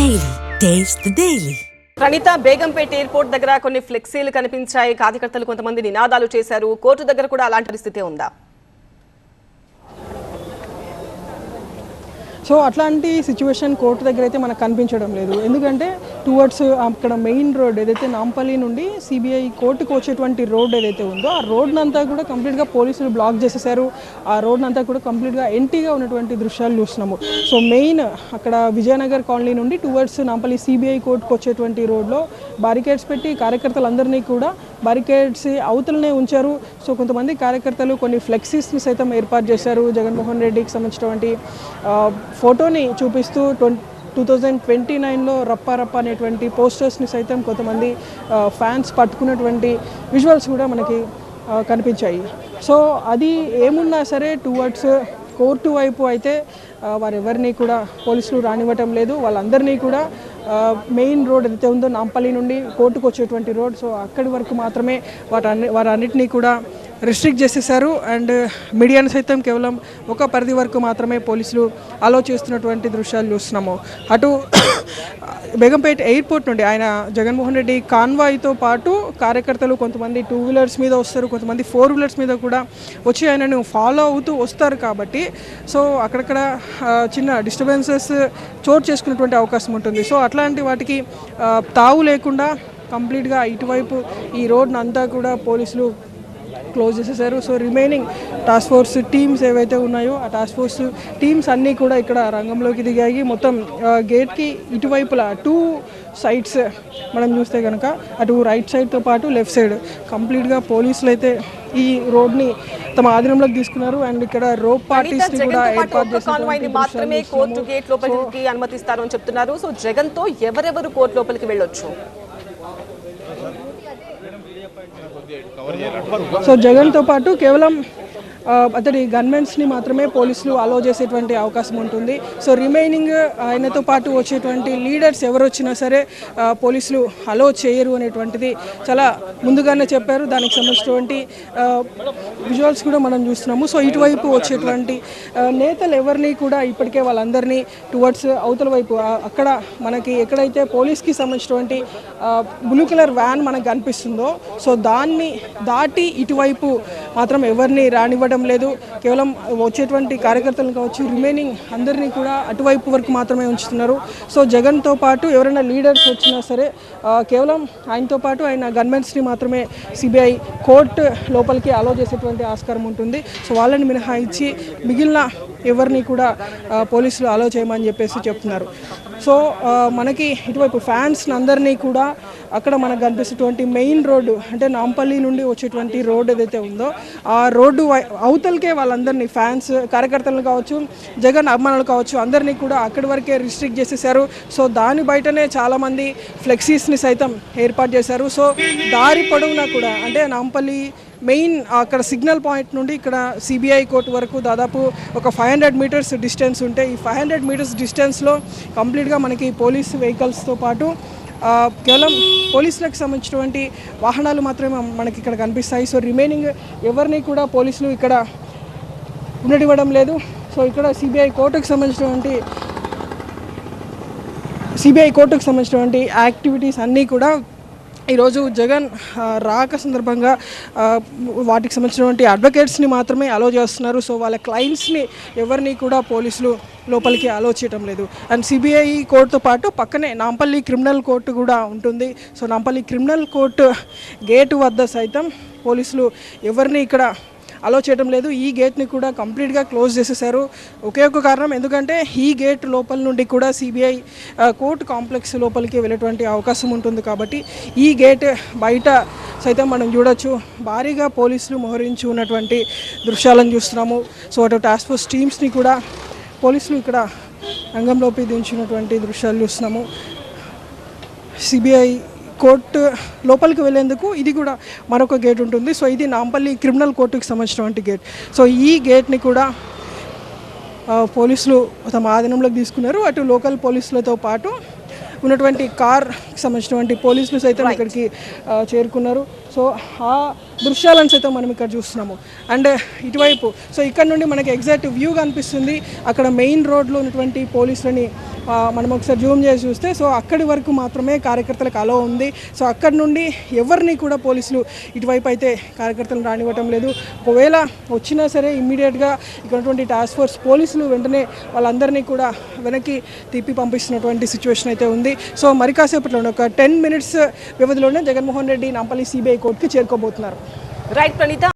Daily taste daily Praneetha Begumpet airport దగ్గర కొన్ని ఫ్లెక్సీలు కనిపించాయి. కార్యకర్తలు కొంతమంది నినాదాలు చేశారు. కోర్టు దగ్గర కూడా అలాంటి పరిస్థితి ఉందా? సో అట్లాంటి సిచ్యువేషన్ కోర్టు దగ్గర అయితే మనకు కనిపించడం లేదు. ఎందుకంటే టువర్డ్స్ అక్కడ మెయిన్ రోడ్ ఏదైతే నాంపల్లి నుండి సిబిఐ కోర్టుకు వచ్చేటువంటి రోడ్ ఏదైతే ఉందో ఆ రోడ్నంతా కూడా కంప్లీట్గా పోలీసులు బ్లాక్ చేసేసారు. ఆ రోడ్నంతా కూడా కంప్లీట్గా ఎంటీగా ఉన్నటువంటి దృశ్యాలు చూస్తున్నాము. సో మెయిన్ అక్కడ విజయనగర్ కాలనీ నుండి టువర్డ్స్ నాంపల్లి సిబిఐ కోర్టుకు వచ్చేటువంటి రోడ్లో బారికేడ్స్ పెట్టి కార్యకర్తలందరినీ కూడా బారికేడ్స్ అవతలనే ఉంచారు. సో కొంతమంది కార్యకర్తలు కొన్ని ఫ్లెక్సీస్ని సైతం ఏర్పాటు చేశారు. జగన్మోహన్ రెడ్డికి సంబంధించినటువంటి ఫోటోని చూపిస్తూ ట్వంటీ టూ థౌజండ్ ట్వంటీ నైన్లో రప్ప రప్ప అనేటువంటి పోస్టర్స్ని సైతం కొంతమంది ఫ్యాన్స్ పట్టుకున్నటువంటి విజువల్స్ కూడా మనకి కనిపించాయి. సో అది ఏమున్నా సరే టువర్డ్స్ కోర్టు వైపు అయితే ఆ, వారెవరిని కూడా పోలీసులు రానివ్వటం లేదు. వాళ్ళందరినీ కూడా మెయిన్ రోడ్ ఏదైతే ఉందో నాంపల్లి నుండి కోర్టుకు వచ్చేటువంటి రోడ్ సో అక్కడి వరకు మాత్రమే వాటన్ని వారన్నిటినీ కూడా రిస్ట్రిక్ట్ చేసేసారు అండ్ మీడియాను సైతం కేవలం ఒక పరిధి వరకు మాత్రమే పోలీసులు అలో చేస్తున్నటువంటి దృశ్యాలు చూస్తున్నాము. అటు బేగంపేట ఎయిర్పోర్ట్ నుండి ఆయన జగన్మోహన్ రెడ్డి కాన్వాయ్తో పాటు కార్యకర్తలు కొంతమంది టూ వీలర్స్ మీద వస్తారు కొంతమంది ఫోర్ వీలర్స్ మీద కూడా వచ్చి ఆయనను ఫాలో అవుతూ వస్తారు కాబట్టి సో అక్కడక్కడ చిన్న డిస్టర్బెన్సెస్ చోటు చేసుకునేటువంటి అవకాశం ఉంటుంది. సో అట్లాంటి వాటికి తావు లేకుండా కంప్లీట్గా ఇటువైపు ఈ రోడ్ని అంతా కూడా పోలీసులు క్లోజ్ చేసేసారు. So remaining task force teams ఏవైతే ఉన్నాయో ఆ టాస్క్ ఫోర్స్ టీమ్స్ అన్నీ కూడా ఇక్కడ రంగంలోకి దిగాయి. మొత్తం గేట్కి ఇటువైపులా టూ సైడ్స్ మనం చూస్తే కనుక అటు రైట్ సైడ్తో పాటు లెఫ్ట్ సైడ్. కంప్లీట్గా పోలీసులు అయితే ఈ రోడ్ని తమ ఆధీనంలోకి తీసుకున్నారు. అండ్ ఇక్కడ రోప్ జగన్ కూడా ఏర్పాటు మాత్రమే కోర్టు. గేట్ లోపలికి అనుమతిస్తారు అని చెప్తున్నారు. సో జగన్తో ఎవరెవరు కోర్టు లోపలికి వెళ్ళొచ్చు? సో జగన్తో పాటు కేవలం అతడి గన్మెన్స్ని మాత్రమే పోలీసులు అలో చేసేటువంటి అవకాశం ఉంటుంది. సో రిమైనింగ్ ఆయనతో పాటు వచ్చేటువంటి లీడర్స్ ఎవరు వచ్చినా సరే పోలీసులు అలో చేయరు అనేటువంటిది చాలా ముందుగానే చెప్పారు. దానికి సంబంధించినటువంటి విజువల్స్ కూడా మనం చూస్తున్నాము. సో ఇటువైపు వచ్చేటువంటి నేతలు ఎవరిని కూడా ఇప్పటికే వాళ్ళందరినీ టువర్డ్స్ అవతల వైపు అక్కడ మనకి ఎక్కడైతే పోలీస్కి సంబంధించినటువంటి బ్లూ కలర్ వ్యాన్ మనకు కనిపిస్తుందో సో దాన్ని దాటి ఇటువైపు మాత్రం ఎవరిని రానివ్వడం లేదు. కేవలం వచ్చేటువంటి కార్యకర్తలను కావచ్చు రిమైనింగ్ అందరినీ కూడా అటువైపు వరకు మాత్రమే ఉంచుతున్నారు. సో జగన్తో పాటు ఎవరైనా లీడర్స్ వచ్చినా సరే కేవలం ఆయనతో పాటు ఆయన గన్మెన్స్ని మాత్రమే సిబిఐ కోర్టు లోపలికి అలో చేసేటువంటి ఆస్కారం ఉంటుంది. సో వాళ్ళని మినహాయించి మిగిలిన ఎవరిని కూడా పోలీసులు అలో చేయమని చెప్పేసి చెప్తున్నారు. సో మనకి ఇటువైపు ఫ్యాన్స్ అందరినీ కూడా అక్కడ మనకు కనిపిస్తున్నటువంటి మెయిన్ రోడ్డు అంటే నాంపల్లి నుండి వచ్చేటువంటి రోడ్ ఏదైతే ఉందో ఆ రోడ్డు వై- అవతలకే వాళ్ళందరినీ ఫ్యాన్స్ కార్యకర్తలు కావచ్చు జగన్ అభిమానులు కావచ్చు అందరినీ కూడా అక్కడి వరకే రిస్ట్రిక్ట్ చేసేసారు సో దాని బయటనే చాలామంది ఫ్లెక్సీస్ని సైతం ఏర్పాటు చేశారు. సో దారి పొడవునా కూడా అంటే నాంపల్లి మెయిన్ అక్కడ సిగ్నల్ పాయింట్ నుండి ఇక్కడ సిబిఐ కోర్టు వరకు దాదాపు ఒక ఫైవ్ హండ్రెడ్ మీటర్స్ డిస్టెన్స్ ఉంటే ఈ ఫైవ్ హండ్రెడ్ మీటర్స్ డిస్టెన్స్లో కంప్లీట్గా మనకి పోలీస్ వెహికల్స్తో పాటు కేవలం పోలీసులకు సంబంధించినటువంటి వాహనాలు మాత్రమే మనకి ఇక్కడ కనిపిస్తాయి. సో రిమైనింగ్ ఎవరిని కూడా పోలీసులు ఇక్కడ ఉండనివ్వడం లేదు. సో ఇక్కడ సిబిఐ కోర్టుకు సంబంధించినటువంటి సిబిఐ కోర్టుకు సంబంధించినటువంటి యాక్టివిటీస్ అన్నీ కూడా ఈరోజు జగన్ రాక సందర్భంగా వాటికి సంబంధించినటువంటి అడ్వకేట్స్ని మాత్రమే అలో చేస్తున్నారు. సో వాళ్ళ క్లయింట్స్ని ఎవరిని కూడా పోలీసులు లోపలికి అలో చేయటం లేదు. అండ్ సిబిఐ కోర్టుతో పాటు పక్కనే నాంపల్లి క్రిమినల్ కోర్టు కూడా ఉంటుంది. So Nampally criminal court gate వద్ద సైతం పోలీసులు ఎవరిని ఇక్కడ అలో చేయడం లేదు. ఈ గేట్ని కూడా కంప్లీట్గా క్లోజ్ చేసేసారు. ఒకే ఒక కారణం ఎందుకంటే ఈ గేట్ లోపల నుండి కూడా సిబిఐ కోర్టు కాంప్లెక్స్ లోపలికి వెళ్ళేటువంటి అవకాశం ఉంటుంది కాబట్టి ఈ గేట్ బయట సైతం మనం చూడొచ్చు. భారీగా పోలీసులు మోహరించి ఉన్నటువంటి దృశ్యాలను చూస్తున్నాము. సో అటు టాస్క్ ఫోర్స్ టీమ్స్ని కూడా పోలీసులు ఇక్కడ రంగంలోకి దించినటువంటి దృశ్యాలు చూస్తున్నాము. సిబిఐ కోర్టు లోపలికి వెళ్ళేందుకు ఇది కూడా మరొక గేట్ ఉంటుంది. సో ఇది నాంపల్లి క్రిమినల్ కోర్టుకి సంబంధించినటువంటి గేట్. సో ఈ గేట్ని కూడా పోలీసులు తమ ఆధీనంలోకి తీసుకున్నారు. అటు లోకల్ పోలీసులతో పాటు ఉన్నటువంటి కార్ సంబంధించినటువంటి పోలీసులు సైతం ఇక్కడికి చేరుకున్నారు. సో ఆ దృశ్యాలను సైతం మనం ఇక్కడ చూస్తున్నాము. అండ్ ఇటువైపు సో ఇక్కడ నుండి మనకి ఎగ్జాక్ట్ వ్యూ కనిపిస్తుంది. అక్కడ మెయిన్ రోడ్లో ఉన్నటువంటి పోలీసులని మనం ఒకసారి జూమ్ చేసి చూస్తే సో అక్కడి వరకు మాత్రమే కార్యకర్తలకు అలో ఉంది. సో అక్కడి నుండి ఎవరిని కూడా పోలీసులు ఇటువైపు అయితే కార్యకర్తలను రానివ్వటం లేదు. ఒకవేళ వచ్చినా సరే ఇమ్మీడియట్గా ఇక్కడ టాస్క్ ఫోర్స్ పోలీసులు వెంటనే వాళ్ళందరినీ కూడా వెనక్కి తిప్పి పంపిస్తున్నటువంటి సిచ్యువేషన్ అయితే ఉంది. సో మరి కాసేపట్లో ఒక టెన్ మినిట్స్ వ్యవధిలోనే జగన్మోహన్ రెడ్డి నాంపల్లి సిబిఐ హైకోర్టుకి చేరుకోబోతున్నారు. రైట్ ప్రణీత.